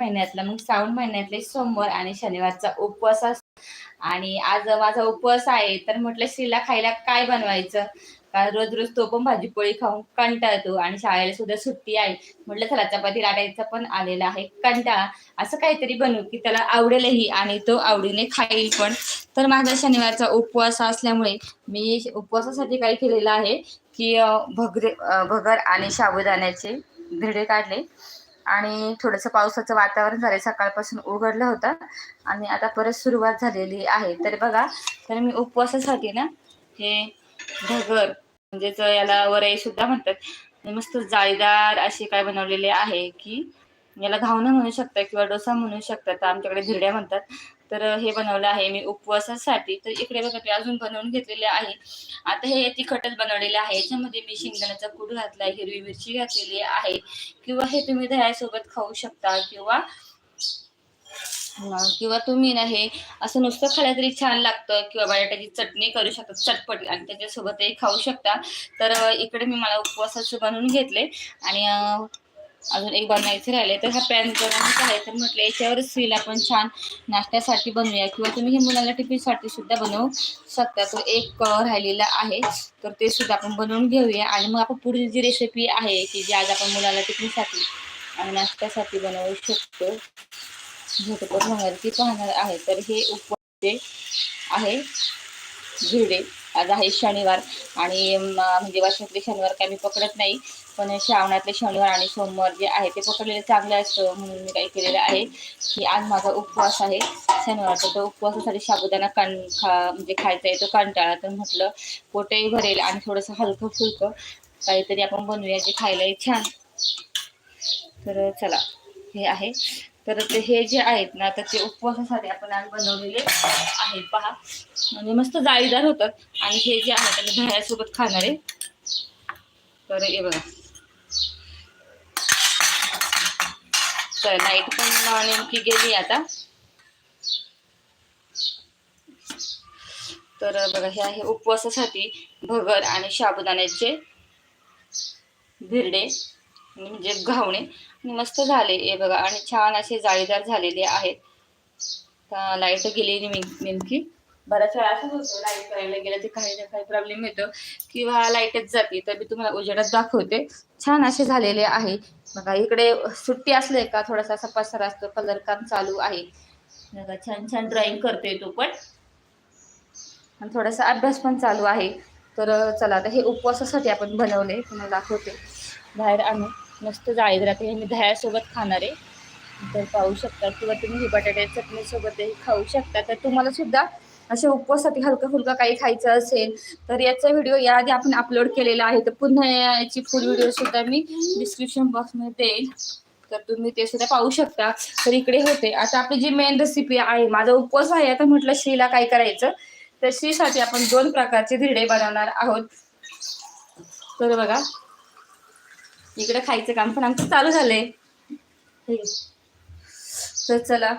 महिन्यातला मग श्रावण महिन्यातले सोमवार आणि शनिवारचा उपवास असतो आणि आज माझा उपवास आहे तर म्हटलं श्रीला खायला काय बनवायचं? का रोज रोज तो पण भाजी पोळी खाऊन कंटाळतो आणि शाळेला सुद्धा सुट्टी आहे. म्हटलं चला चपाती लाटायचा पण आलेला आहे कंटाळा. असं काहीतरी बनवू की त्याला आवडेलही आणि तो आवडीने खाईल पण. तर माझा शनिवारचा उपवास असल्यामुळे मी उपवासासाठी काय केलेलं आहे की भगरे भगर आणि साबुदाण्याचे धिरडे काढले. आणि थोडंसं पावसाचं वातावरण झालं सकाळपासून उघडलं होतं. आणि आता परत सुरुवात झालेली आहे. तर बघा तर मी उपवासासाठी ना हे ढगर म्हणजेच याला वरई सुद्धा म्हणतात. आणि मस्त जाळीदार असे काय बनवलेले आहे की याला घावणं म्हणू शकता किंवा डोसा म्हणू शकता तर आमच्याकडे धिरड्या म्हणतात. तर हे बनवलं आहे मी उपवासासाठी. तर इकडे बघा मी अजून बनवून घेतलेले आहे. आता हे तिखटच बनवलेले आहे. याच्यामध्ये मी शेंगदाण्याचा कूट घातला हिरवी मिरची घातलेली आहे. किंवा हे तुम्ही दह्यासोबत खाऊ शकता किंवा किंवा तुम्ही ना हे असं नुसतं खाल्लं तरी छान लागतं किंवा बटाट्याची चटणी करू शकता चटपट आणि त्याच्यासोबतही खाऊ शकता. तर इकडे मी मला उपवासाचे बनवून घेतले. आणि अजून एक बनवायचे राहिले तर हा पॅन गरमच आहे तर म्हटलं याच्यावर स्त्रीला पण छान नाश्त्यासाठी बनवूया. किंवा तुम्ही हे मुलाला टिफिनसाठी सुद्धा बनवू शकता. तो एक राहिलेला आहे. तर ते सुद्धा आपण बनवून घेऊया. आणि मग आपण पुढील जी रेसिपी आहे की जी आज आपण मुलाला टिफिनसाठी आणि नाश्त्यासाठी बनवू शकतो झटपट होणार ती पाहणार आहे. तर हे उपवास जे आहे. भिडे आज आहे शनिवार. आणि म्हणजे वर्षातले शनिवार काय मी पकडत नाही. पण श्रावणातले शनिवार आणि सोमवार जे आहे ते पकडलेले चांगले असतं म्हणून मी काही केलेलं आहे. की आज माझा उपवास आहे. शनिवारचा तर उपवासासाठी साबुदाणा कण खा म्हणजे खायचा आहे तो कंटाळा. तर म्हटलं पोटही भरेल आणि थोडंसं हलकं फुलकं काहीतरी आपण बनवूया जे खायलाही छान. तर चला हे आहे. तर ते हे जे आहेत ना तर ते उपवासासाठी आपण आज बनवलेले आहेत. पहा. म्हणजे मस्त जाळीदार होतात. आणि हे जे आहे त्याला दह्यासोबत खाणार. आहे तर हे बघा. तर लाइट पण नेमकी गेली आता. तर बघा हे आहे उपवासासाठी भगर आणि साबुदाण्याचे भिरडे म्हणजे घावणे. आणि मस्त झाले हे बघा आणि छान असे जाळीदार झालेले आहेत. लाइट गेली नेम- नेमकी. बऱ्याच वेळा असं होतं लाइट करायला गेलं ते काही ना काही प्रॉब्लेम येतो. किंवा लाईटच जाते तर मी तुम्हाला उजेडात दाखवते. छान असे झालेले आहे. बघा इकडे सुट्टी असले का थोडासा असा पसारा असतो कलर काम चालू आहे. बघा छान छान ड्रॉइंग करतोय तो पण. आणि थोडासा अभ्यास पण चालू आहे. तर चला आता हे उपवासासाठी आपण बनवले तुम्हाला दाखवते. बाहेर आणू मस्त जाळीत राहते. हे मी दह्यासोबत खाणार आहे. तर पाहू शकता किंवा तुम्ही हे बटाट्याच्या चटणीसोबतही खाऊ शकता. तर तुम्हाला सुद्धा असे उपवासासाठी हलकं फुलका काही खायचं असेल तर याचा व्हिडिओ याआधी आपण अपलोड केलेला आहे. तर पुन्हा याची फुल व्हिडिओ सुद्धा मी डिस्क्रिप्शन बॉक्समध्ये देईल तर तुम्ही ते सुद्धा पाहू शकता. तर इकडे होते. आता आपली जी मेन रेसिपी आहे माझा उपवास आहे. आता म्हटलं श्रीला काय करायचं? तर श्रीसाठी आपण दोन प्रकारचे धिरडे बनवणार आहोत. तर बघा. इकडे खायचं काम पण आमचं चालू झालंय. तर चला.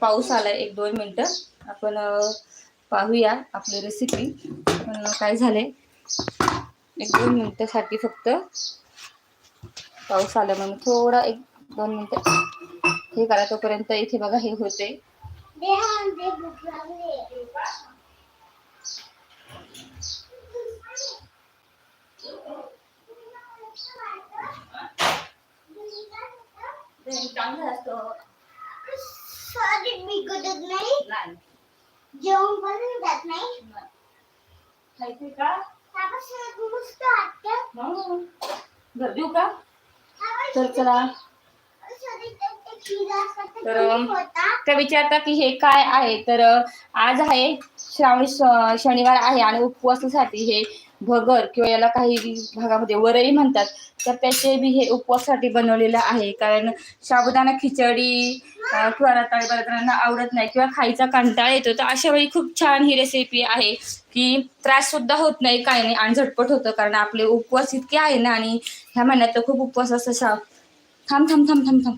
पाऊस आलाय एक दोन मिनिटं. आपण पाहूया आपली रेसिपी पण काय झालंय? एक दोन मिनिटासाठी फक्त पाऊस आला म्हणून थोडा एक दोन मिनिटं. हे करा तोपर्यंत इथे बघा हे होते चांगलं असतं. सॉरी मी नाही. जेवण पण जात नाही. खायचे का? हो. घर देऊ का? तर चला. तर, विचारता की हे काय आहे? तर अ, आज आहे श्रावणी श- शनिवार आहे आणि उपवासासाठी हे भगर किंवा याला काही भागामध्ये वरई म्हणतात. तर त्याचे बी हे उपवासासाठी बनवलेलं आहे. कारण साबुदाणा खिचडी किंवा रताळी बऱ्याच आवडत नाही किंवा खायचा कंटाळा येतो. तर अशा वेळी खूप छान ही रेसिपी आहे की त्रास सुद्धा होत नाही काही नाही आणि झटपट होतं. कारण आपले उपवास इतके आहे ना आणि ह्या महिन्यात तर खूप उपवास असतं श्राव थांब थांब थांब थांब थांब.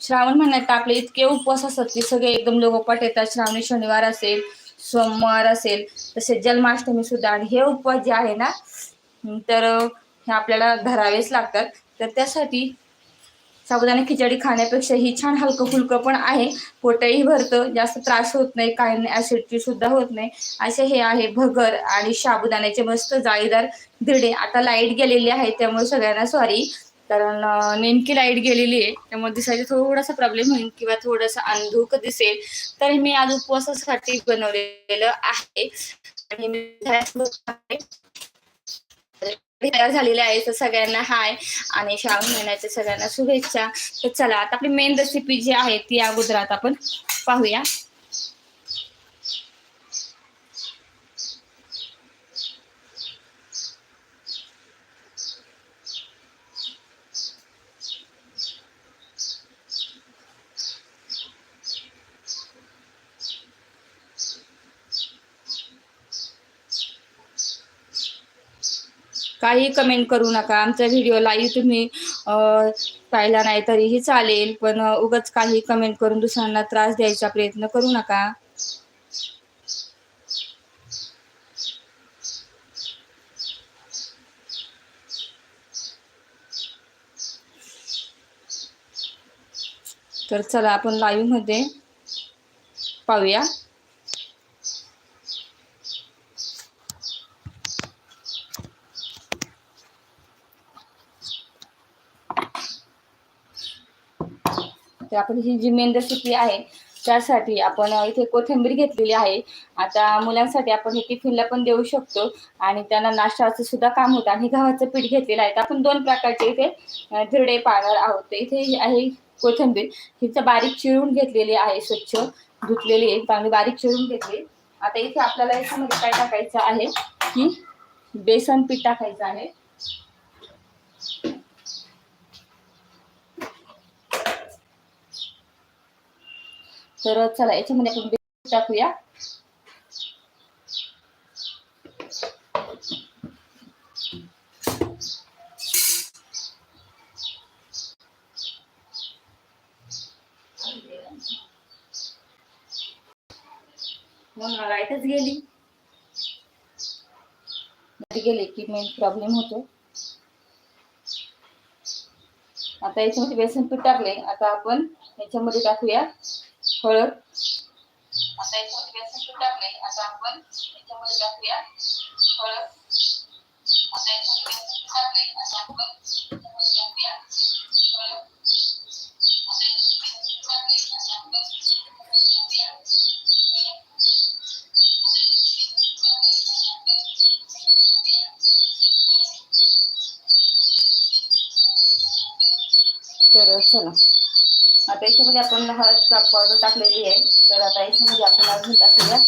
श्रावण महिन्यात तर आपले इतके उपवास असतात की सगळे एकदम लोकपाठ येतात. श्रावणी शनिवार असेल सोमवार असेल तसेच जन्माष्टमी सुद्धा आणि हे उपवास जे आहे ना तर हे आपल्याला धरावेच लागतात. तर त्यासाठी साबुदाणा खिचडी खाण्यापेक्षा ही छान हलकं फुलकं पण आहे. पोटही भरतं जास्त त्रास होत नाही काही नाही ऍसिडिटी सुद्धा होत नाही. असे हे आहे भगर आणि साबुदाण्याचे मस्त जाळीदार धिडे. आता लाइट गेलेली आहे त्यामुळे सगळ्यांना सॉरी कारण नेमकी लाइट गेलेली आहे. त्यामुळे दिसायचं थोडासा प्रॉब्लेम होईल किंवा थोडासा अंधुक दिसेल. तर मी आज उपवासासाठी बनवलेलं आहे. आणि मी तयार झालेले आहे. तर सगळ्यांना हाय आणि श्रावण महिन्याच्या सगळ्यांना शुभेच्छा. तर चला आता आपली मेन रेसिपी जी आहे ती अगोदर आता आपण पाहूया. काही कमेंट करू नका. आमचा व्हिडिओ लाईव्ह तुम्ही पाहिला नाही तरीही चालेल. पण उगाच काही कमेंट करून दुसऱ्यांना त्रास द्यायचा प्रयत्न करू नका. तर चला आपण लाईव्हमध्ये पाहूया. तर आपण ही जी मेन रेसिपी आहे त्यासाठी आपण इथे कोथिंबीर घेतलेली आहे. आता मुलांसाठी आपण हे टिफिनला पण देऊ शकतो आणि त्यांना नाश्ताचं सुद्धा काम होतं आणि गव्हाचं पीठ घेतलेलं आहे. तर आपण दोन प्रकारचे इथे धिरडे पाळणार आहोत. तर इथे ही आहे कोथिंबीर. हिचं बारीक चिरून घेतलेली आहे स्वच्छ. धुतलेली आहे चांगली बारीक चिरून घेतली. आता इथे आपल्याला याच्यामध्ये काय टाकायचं आहे की बेसन पीठ टाकायचं आहे. तर चला याच्यामध्ये आपण बेसन टाकूया. म्हणून लाईटच गेली. लाइट गेली की मेन प्रॉब्लेम होतो. आता याच्यामध्ये बेसन पीठ टाकले आता आपण याच्यामध्ये टाकूया. हळद. आता याच्यामध्ये बेसन पीठ टाकले आता आपण याच्यामध्ये टाकूया हळद. आता याच्यामध्ये बेसन पीठ टाकले आता आपण याच्यामध्ये टाकूया हळद. आता याच्यामध्ये बेसन पीठ टाकले आता आपण याच्यामध्ये टाकूया हळद. तर चला. आता याच्यामध्ये आपण हळद का पावडर टाकलेली आहे. तर आता याच्यामध्ये आपण अजून टाकूया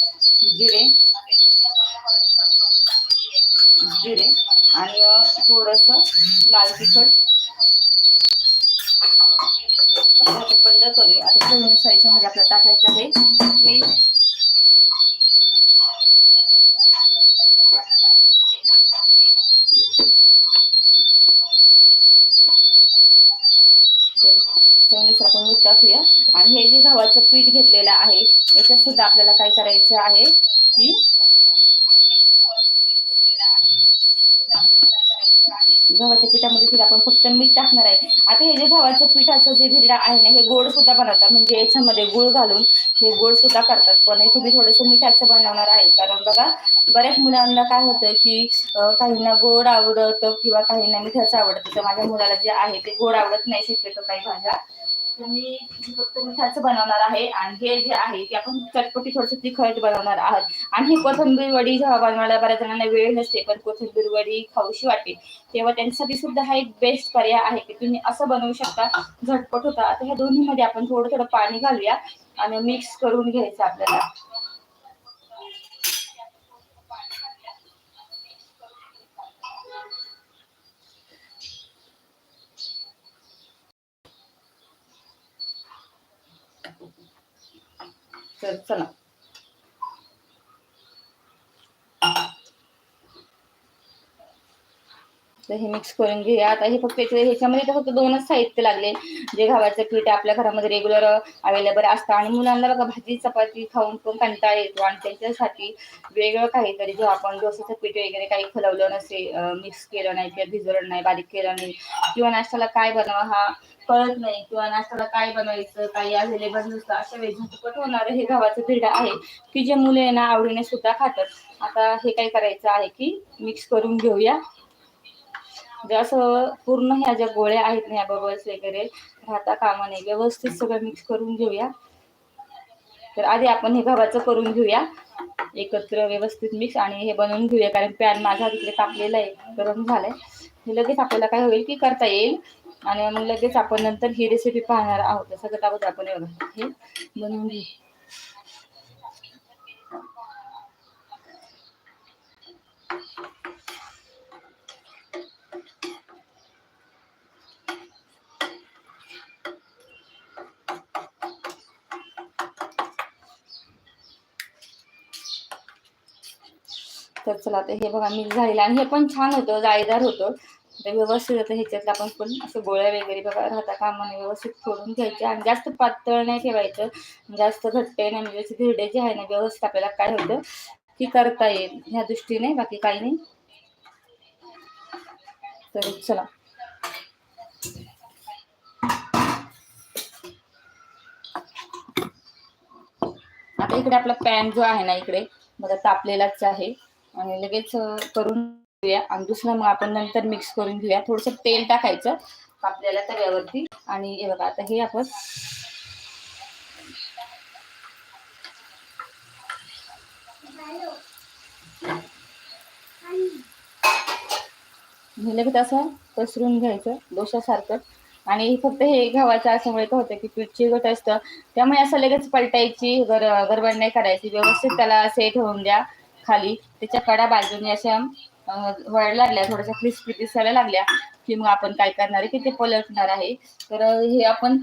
जिरे. जिरे आणि थोडस लाल तिखट. बंद करूया. आता चवीनुसार याच्यामध्ये आपल्याला टाकायचं आहे. मीठ तर चवीनुसार आपण मीठ टाकूया आणि हे जे गव्हाचं पीठ घेतलेलं आहे याच्यात सुद्धा आपल्याला काय करायचं आहे? की गव्हाच्या पिठामध्ये सुद्धा आपण फक्त मीठ टाकणार आहे. आता हे जे गव्हाचं पिठाचं जे धिरडा आहे ना हे गोड सुद्धा बनवतात. म्हणजे याच्यामध्ये गुळ घालून हे गोड सुद्धा करतात. पण याचं मी थोडंसं मिठाचं बनवणार आहे. कारण बघा बऱ्याच मुलांना काय होतं की काहींना गोड आवडतं किंवा काहींना मिठाचं आवडतं. तर माझ्या मुलाला जे आहे ते गोड आवडत नाही शिकले तो काही भाज्या. तर मी फक्त मिठाचं बनवणार आहे आणि हे जे आहे ते आपण चटपटी थोडीशी तिखट बनवणार आहात. आणि ही कोथिंबीर वडी जेव्हा बनवायला बऱ्याच जणांना वेळ नसते पण कोथिंबीर वडी खाऊशी वाटते तेव्हा त्यांच्यासाठी सुद्धा हा एक बेस्ट पर्याय आहे की तुम्ही असं बनवू शकता झटपट होता. आता ह्या दोन्हीमध्ये आपण थोडं थोडं पाणी घालूया आणि मिक्स करून घ्यायचं आपल्याला. तर चला तर हे मिक्स करून घेऊया. आता हे फक्त ह्याच्यामध्ये तर फक्त दोनच साहित्य लागले. जे गव्हाचं पीठ आपल्या घरामध्ये रेग्युलर अवेलेबल असतं. आणि मुलांना बघा भाजी चपाती खाऊन पण कंटाळा येतो. आणि त्यांच्यासाठी वेगळं काहीतरी जेव्हा आपण डोसाचं पीठ वगैरे काही फुलवलं नसेल मिक्स केलं नाही किंवा भिजवलं नाही बारीक केलं नाही. किंवा नाश्त्याला काय बनवा हा कळत नाही. किंवा नाश्त्याला काय बनवायचं काही अवेलेबल नसतं. अशा वेळी झटपट होणारं हे गव्हाचं पीठ आहे की जे मुले ना आवडीने सुद्धा खातात. आता हे काय करायचं आहे की मिक्स करून घेऊया. म्हणजे असं पूर्ण ह्या ज्या गोळ्या आहेत ना ह्या बबल्स वगैरे राहता कामा नये व्यवस्थित सगळं मिक्स करून घेऊया. तर आधी आपण हे गव्हाचं करून घेऊया. एकत्र व्यवस्थित मिक्स आणि हे बनवून घेऊया कारण पॅन माझा तिकडे तापलेला आहे गरम झालाय. हे लगेच आपल्याला काय होईल की करता येईल. आणि मग लगेच आपण नंतर ही रेसिपी पाहणार आहोत. सगळं अगोदर आपण हे हे बनवून घेऊ. तर चला तर हे बघा मिक्स झालेलं आणि हे पण छान होतं जाळीदार होतं. तर व्यवस्थित आता ह्याच्यात आपण पण असं गोळ्या वगैरे बघा राहता कामाने व्यवस्थित फोडून घ्यायचे. आणि जास्त पातळ नाही ठेवायचं. जास्त घट्ट नाही म्हणजे असे धिरडे जे आहे ना व्यवस्थित आपल्याला काय होतं की करता येईल. ह्या दृष्टीने बाकी काही नाही. तर चला. आता इकडे आपला पॅन जो आहे ना इकडे बघा तापलेलाच आहे. आणि लगेच करून घेऊया. आणि दुसरं मग आपण नंतर मिक्स करून घेऊया. थोडंसं तेल टाकायचं आपल्याला तव्यावरती. आणि हे बघा आता हे आपण हे लगेच असं पसरून घ्यायचं डोशासारखं आणि फक्त हे गव्हाचं असल्यामुळे काय होतं की पीठ चिरगट असतं. त्यामुळे असं लगेच पलटायची गर गरबड नाही करायची. व्यवस्थित त्याला सेट होऊन द्या. खाली. त्याच्या कडा बाजूने अशा वळायला व्हायला लागल्या थोड्याशा क्रिस्पी दिसायला लागल्या. की मग आपण काय करणार आहे की ते पलटणार आहे. तर हे आपण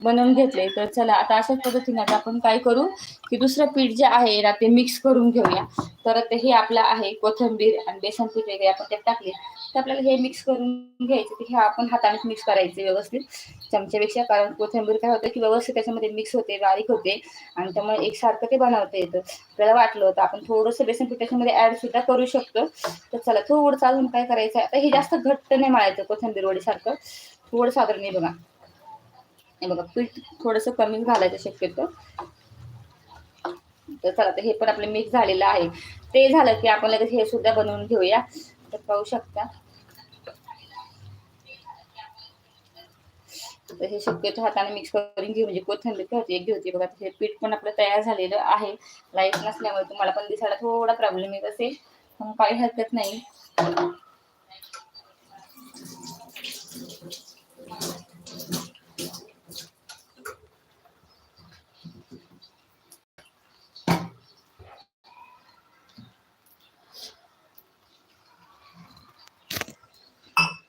बनवून घेतले तर चला आता अशाच पद्धतीने आता आपण काय करू की दुसरं पीठ जे आहे ना ते मिक्स करून घेऊया. तर ते हे आपलं आहे कोथिंबीर आणि बेसन पीठ वगैरे आपण त्यात टाकले. तर आपल्याला हे मिक्स करून घ्यायचं की हे आपण हातानेच मिक्स करायचे व्यवस्थित चमच्यापेक्षा. कारण कोथिंबीर काय होतं की व्यवस्थित त्याच्यामध्ये मिक्स होते बारीक होते आणि त्यामुळे एकसारखं ते बनवता येतं. आपल्याला वाटलं होतं आपण थोडंसं बेसन पीठ त्याच्यामध्ये ऍड सुद्धा करू शकतो. तर चला थोडं चालून काय करायचं आता हे जास्त घट्ट नाही मळायचं कोथिंबीर वडीसारखं. थोडं साधारण नाही बघा. हे बघा पीठ थोडंसं कमी घालायचं शक्यतो. तर चला तर हे पण आपलं मिक्स झालेलं आहे. ते झालं की आपण लगेच हे सुद्धा बनवून घेऊया. तर पाहू शकता. तर हे शक्यतो हाताने मिक्स करून घेऊ म्हणजे कोथिंबीर काय होती एक घेऊती बघा हे पीठ पण आपलं तयार झालेलं आहे. लाइट नसल्यामुळे तुम्हाला पण दिसायला थोडा प्रॉब्लेम येत असेल. पण काही हरकत नाही.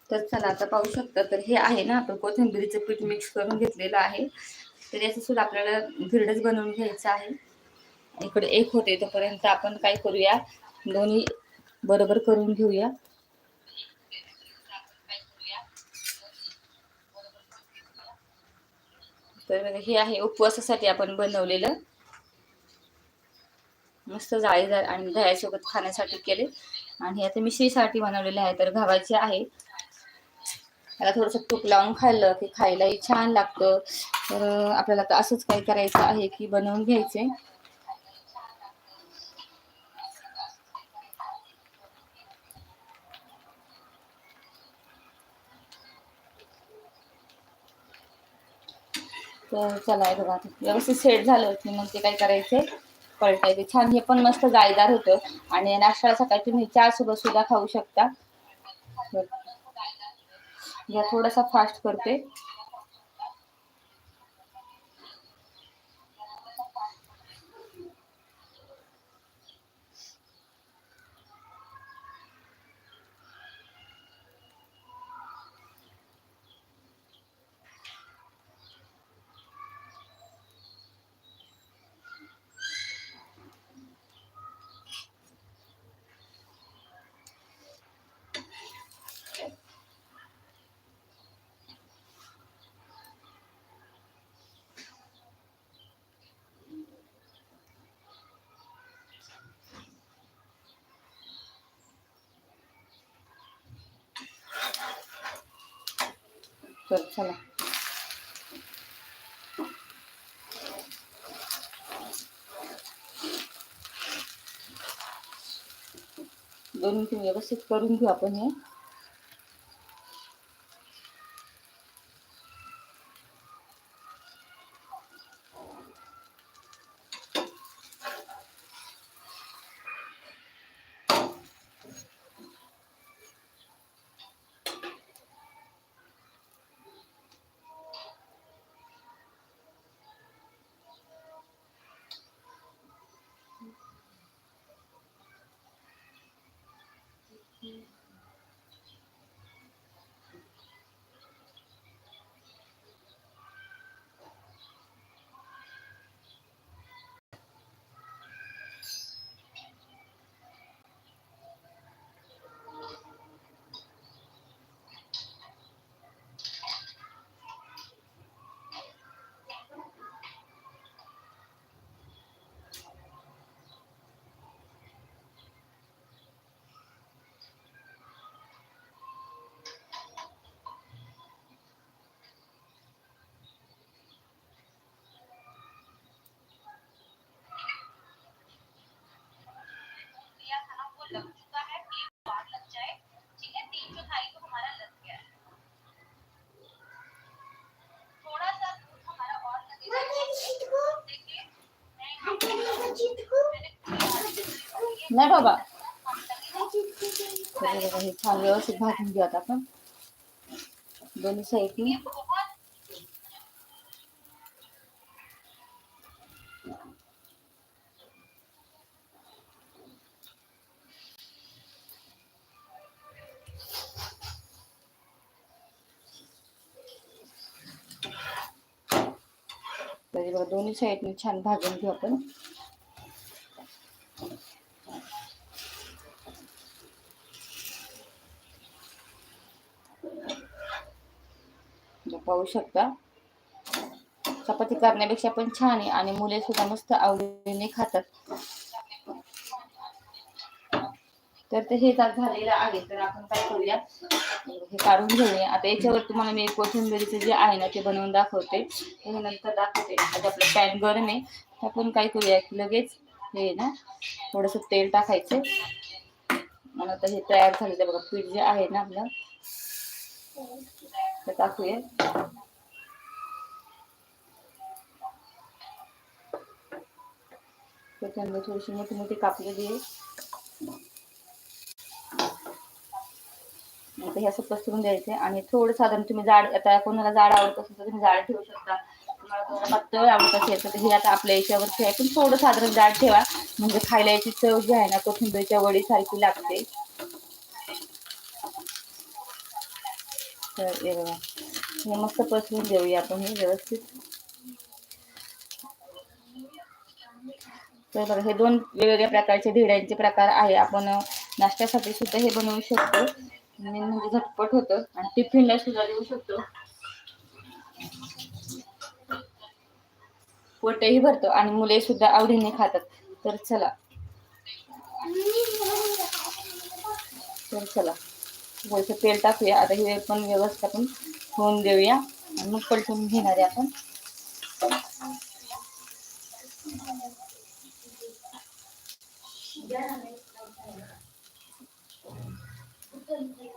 तर चला आता पाहू शकता. तर हे आहे ना आपण कोथिंबीरीचं पीठ मिक्स करून घेतलेलं आहे. तर याचं सुद्धा आपल्याला धिरडच बनवून घ्यायचं आहे. इकडे एक होते तोपर्यंत आपण काय करूया? दोन्ही बरोबर करून घेऊया. तर हे आहे उपवासासाठी आपण बनवलेलं. मस्त जाळीदार आणि दह्यासोबत खाण्यासाठी केले. आणि हे आता मिश्रीसाठी बनवलेले आहे तर गव्हाचे आहे. त्याला थोडंसं तूप लावून खाल्लं की खायलाही छान लागतं. तर आपल्याला तर असंच काही करायचं आहे की बनवून घ्यायचे. तर चला बघा व्यवस्थित सेट झालं की मग ते काय करायचे? पलटायचे. छान हे पण मस्त जाळीदार होतं. आणि नाश्त्याला सकाळी तुम्ही चहा सोबत सुद्धा खाऊ शकता. या थोडासा फास्ट करते. तर चला. दोन मिनिट व्यवस्थित करून घेऊ आपण हे. लग चुका है प्लीज बाहर लग जाए ठीक है? तीन चौथाई तो हमारा लग गया है। थोड़ा सा दूध हमारा और लगेगा। म्हणजे चिटकू देखिए मैं आता मला चिटकू मैंने पूरी आधी तैयारी कर ली है। नाही बाबा हम लगेगा चिटकू तर हे बघा हे छान व्यवस्थित भाजून घेऊ आता आपण दोन्ही साईडनी दोन्ही साईडनी छान भाजून घेऊ आपण. पाहू शकता. चपाती करण्यापेक्षा पण छान आहे आणि मुले सुद्धा मस्त आवडीने खातात. तर ते हे आता झालेलं आहे तर आपण काय करूया? हे काढून घेऊया. आता याच्यावर तुम्हाला मी कोथिंबीरीचं जे आहे ना ते बनवून दाखवते. हे नंतर दाखवते. आता आपलं पॅन गरम आहे. तर आपण काय करूया लगेच हे ना थोडंसं तेल टाकायचं. मला आता हे तयार झालेलं बघा पीठ जे आहे ना आपलं ते टाकूया. कोथिंबीर थोडीशी मोठी मोठी कापलेली आहे. आता हे असं पसरून द्यायचे आणि थोडं साधारण तुम्ही जाड आता कोणाला जाड आवडत असेल तर तुम्ही जाड ठेवू शकता. तुम्हाला कोणाला पातळ आवडत असेल तर हे आता आपल्या याच्यावरती आहे पण थोडं साधारण जाड ठेवा. म्हणजे खायला याची चव जी आहे ना कोथिंबीरच्या वडी सारखी लागते. तर हे बघा. हे मस्त पसरून देऊया आपण हे व्यवस्थित. तर बघा हे दोन वेगवेगळ्या प्रकारचे धिड्यांचे प्रकार आहे. आपण नाश्त्यासाठी सुद्धा हे बनवू शकतो. मेन म्हणजे झटपट होतं. आणि टिफिनला सुद्धा देऊ शकतो. पोटही भरतो आणि मुले सुद्धा आवडीने खातात. तर चला. तर चला. थोडंसं तेल टाकूया. आता हे पण व्यवस्थापन होऊन देऊया. आणि मग पलटून घेणार आहे आपण. पिशी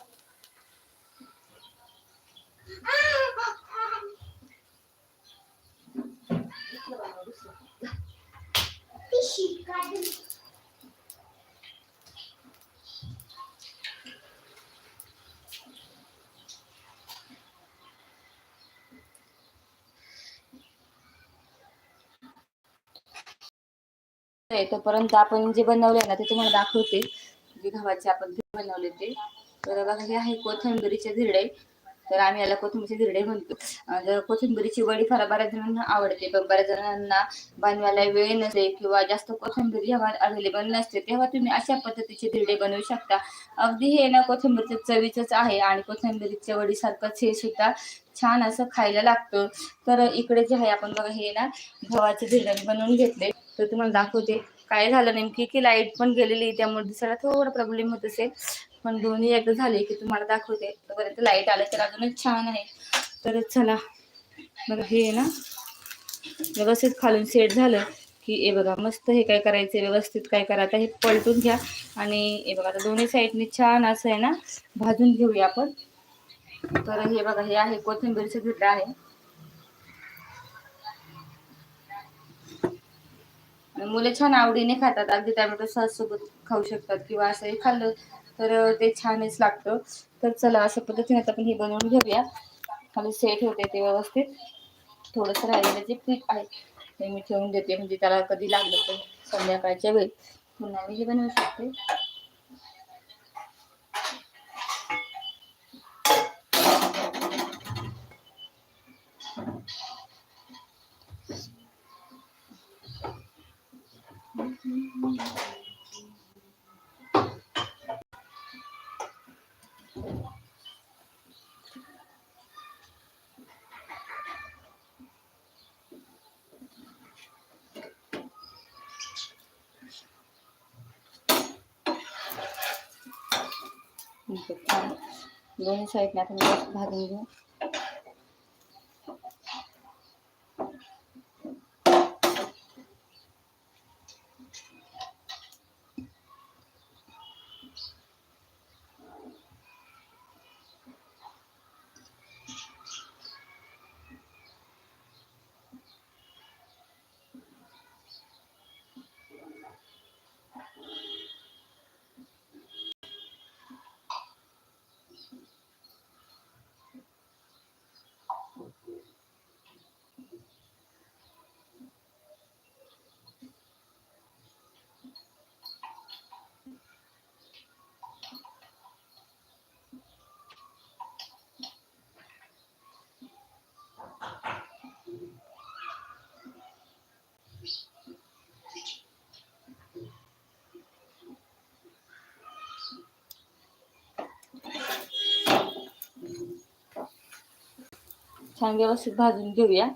तोपर्यंत आपण जे बनवले ना ते तुम्हाला दाखवते. जे गव्हाचे आपण बनवले ते. तर बघा हे आहे कोथिंबिरीचे धिरडे. तर आम्ही याला कोथिंबीरचे धिरडे म्हणतो. जर कोथिंबिरीची वडी फार बऱ्याच जणांना आवडते पण बऱ्याच जणांना बनवायला वेळ नसते किंवा जास्त कोथिंबीर जेव्हा अवेलेबल नसते तेव्हा तुम्ही अशा पद्धतीचे धिरडे बनवू शकता. अगदी हे ना कोथिंबीरचं चवीचंच आहे आणि कोथिंबीरीच्या वडीसारखंच हे सुद्धा छान असं खायला लागतं. तर इकडे जे आहे आपण बघा हे ना गव्हाचे धिरडे बनवून घेतले. तर तुम्हाला दाखवते. काय झालं नेमकी की लाइट पण गेलेली त्यामुळे दिसायला थोडा प्रॉब्लेम होत असेल. पण दोन्ही एकदा झाले की तुम्हाला दाखवते. तोपर्यंत लाइट आलं तर अजूनच छान आहे. तर चला. बघा हे ना? व्यवस्थित खालून सेट झालं की हे बघा मस्त हे काय करायचं व्यवस्थित काय करा? आता हे पलटून घ्या. आणि हे बघा आता दोन्ही साईडनी छान असं आहे ना भाजून घेऊया आपण. तर हे बघा हे आहे कोथिंबीरचं घेतलं आहे. मुले मुलं छान आवडीने खातात. अगदी टॅमॅटो सॉस सोबत खाऊ शकतात किंवा असं हे खाल्लं तर ते छानच लागतं. तर चला अशा पद्धतीने आता आपण हे बनवून घेऊया. खाली सेट होते ते व्यवस्थित. थोडंसं राहिलेलं जे पीठ आहे ते मी ठेवून देते. म्हणजे त्याला कधी लागलं तर संध्याकाळच्या वेळी. पुन्हा मी हे बनवू शकते. इथे छान दोन्ही साईडने आपण व्यवस्थित भाजून घेऊ छान व्यवस्थित भाजून घेऊया.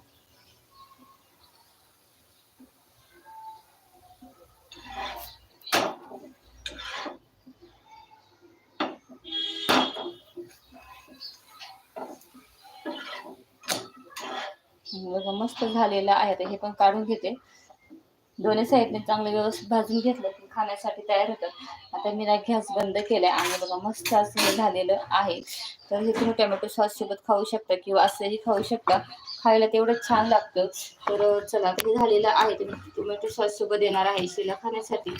बघा मस्त झालेलं आहे. तर हे पण काढून घेते. दोन्ही साईडने चांगले व्यवस्थित भाजून घेतलं की खाण्यासाठी तयार होतं आता मी ना गॅस बंद केलाय आणि बघा मस्त असं हे झालेलं आहे. तर हे तुम्ही टोमॅटो सॉस सोबत खाऊ शकता किंवा असंही खाऊ शकता. खायला तेवढं छान लागतं. तर चला हे झालेलं आहे. ते टोमॅटो सॉस सोबत देणार आहे शिला खाण्यासाठी.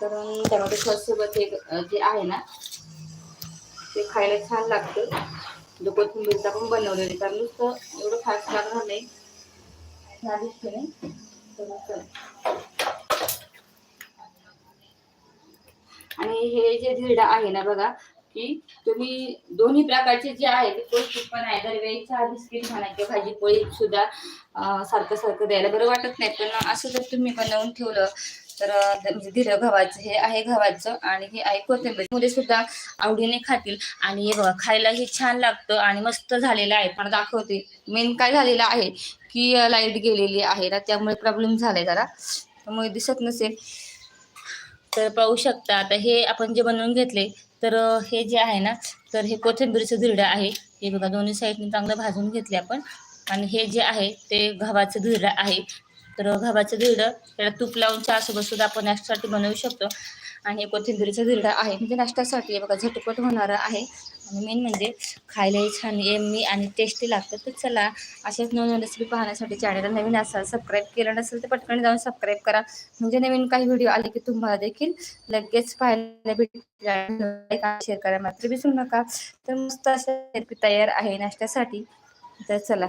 तर टोमॅटो सॉस सोबत हे जे आहे ना ते खायला छान लागतं. जो कोथिंबीरचा पण बनवलेली आहे. कारण नुसतं एवढं फास्ट लागणार नाही. ह्या दृष्टीने तर चला आणि हे जे धिरडा आहे ना बघा की तुम्ही दोन्ही प्रकारचे जे आहे ते पौष्टिक पण आहे. दरवेळी चहा बिस्किट म्हणा किंवा भाजी पोळी सुद्धा सारखं सारखं द्यायला बरं वाटत नाही. पण असं जर तुम्ही बनवून ठेवलं तर म्हणजे धिरं गव्हाचं हे आहे गव्हाचं आणि हे आहे कोथिंबीर. मुले सुद्धा आवडीने खातील आणि हे बघा खायलाही छान लागतं आणि मस्त झालेलं आहे. पण दाखवते मेन काय झालेलं आहे की लाइट गेलेली आहे ना त्यामुळे प्रॉब्लेम झालाय जरा. त्यामुळे दिसत नसेल. तर पाहू शकता आता हे आपण जे बनवून घेतले तर हे जे आहे ना तर हे कोथिंबीरचं धिरडं आहे. हे बघा दोन्ही साईडने चांगलं भाजून घेतले आपण. आणि हे जे आहे ते गव्हाचं धिरडं आहे. तर गव्हाचं धिरडं त्याला तूप लावून चहासोबत सुद्धा आपण नाश्त्यासाठी बनवू शकतो. आणि हे कोथिंबीरचं धिरडं आहे. म्हणजे नाश्त्यासाठी बघा झटपट होणारं आहे. आणि मेन म्हणजे खायलाही छान एम्मी आणि टेस्टी लागतं. तर चला अशाच नवीन रेसिपी पाहण्यासाठी चॅनलला नवीन असाल सबस्क्राईब केलं नसेल तर पटकन जाऊन सबस्क्राईब करा. म्हणजे नवीन काही व्हिडिओ आले की तुम्हाला देखील लगेच पाहायला भेटेल शेअर करा मात्र विसरू नका. तर मस्त असं रेसिपी तयार आहे नाश्त्यासाठी. तर चला.